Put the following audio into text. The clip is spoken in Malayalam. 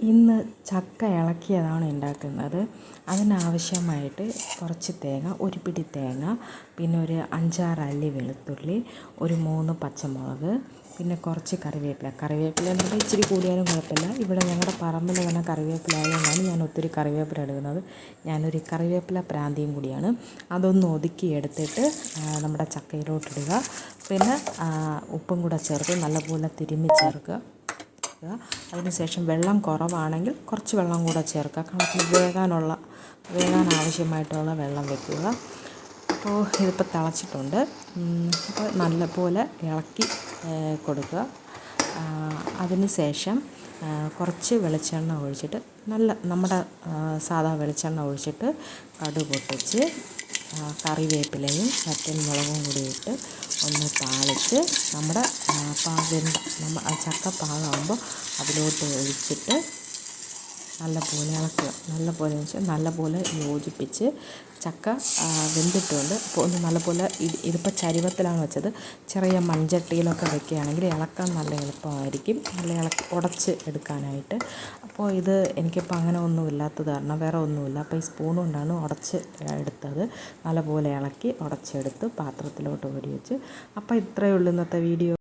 ഇന്ന് ചക്ക ഇളക്കിയതാണ് ഉണ്ടാക്കുന്നത്. അതിനാവശ്യമായിട്ട് കുറച്ച് തേങ്ങ ഒരു പിടി തേങ്ങ പിന്നെ ഒരു അഞ്ചാറ് അല്ലി വെളുത്തുള്ളി ഒരു മൂന്ന് പച്ചമുളക് പിന്നെ കുറച്ച് കറിവേപ്പില. കറിവേപ്പില എന്നത് ഇച്ചിരി കൂടിയാലും കുഴപ്പമില്ല. ഇവിടെ ഞങ്ങളുടെ പറമ്പിൽ തന്നെ കറിവേപ്പില ആയതുകൊണ്ടാണ് ഞാൻ ഒത്തിരി കറിവേപ്പില എടുക്കുന്നത് ഞാനൊരു കറിവേപ്പില പ്രാന്തിയും കൂടിയാണ്. അതൊന്ന് ഒതുക്കി എടുത്തിട്ട് നമ്മുടെ ചക്കയിലോട്ടിടുക. പിന്നെ ഉപ്പും കൂടെ ചേർത്ത് നല്ലപോലെ തിരുമ്മി ചേർക്കുക. അതിന് ശേഷം വെള്ളം കുറവാണെങ്കിൽ കുറച്ച് വെള്ളം കൂടെ ചേർക്കുക. കണക്കിന് വേകാനുള്ള വേകാൻ ആവശ്യമായിട്ടുള്ള വെള്ളം വെക്കുക. അപ്പോൾ ഇതിപ്പോൾ തിളച്ചിട്ടുണ്ട്. അപ്പോൾ നല്ലപോലെ ഇളക്കി കൊടുക്കുക. അതിന് ശേഷം കുറച്ച് വെളിച്ചെണ്ണ ഒഴിച്ചിട്ട് നല്ല നമ്മുടെ സാധാ വെളിച്ചെണ്ണ ഒഴിച്ചിട്ട് കടുക് പൊട്ടിച്ച് കറിവേപ്പിലയും വറ്റൽമുളകും കൂടി ഇട്ട് ഒന്ന് താളിച്ച് നമ്മുടെ വെന്ത നമ്മ ചക്ക പാകമാകുമ്പോൾ അതിലോട്ട് ഒഴിച്ചിട്ട് നല്ലപോലെ ഇളക്കുക. നല്ലപോലെ വെച്ചാൽ നല്ലപോലെ യോജിപ്പിച്ച് ചക്ക വെന്തിട്ടുണ്ട്. അപ്പോൾ ഒന്ന് നല്ലപോലെ ഇതിപ്പോൾ ചരിവത്തിലാണ് വെച്ചത്. ചെറിയ മൺചട്ടിയിലൊക്കെ വെക്കുകയാണെങ്കിൽ ഇളക്കാൻ നല്ല എളുപ്പമായിരിക്കും. നല്ല ഇളക്കി ഉടച്ച് എടുക്കാനായിട്ട്. അപ്പോൾ ഇത് എനിക്കിപ്പോൾ അങ്ങനെ ഒന്നും ഇല്ലാത്തത് കാരണം വേറെ ഒന്നുമില്ല. അപ്പോൾ ഈ സ്പൂൺ കൊണ്ടാണ് ഉടച്ച് എടുത്തത്. നല്ലപോലെ ഇളക്കി ഉടച്ചെടുത്ത് പാത്രത്തിലോട്ട് ഓടി വെച്ച്. അപ്പോൾ ഇത്രയേ ഉള്ളൂ ഇന്നത്തെ വീഡിയോ.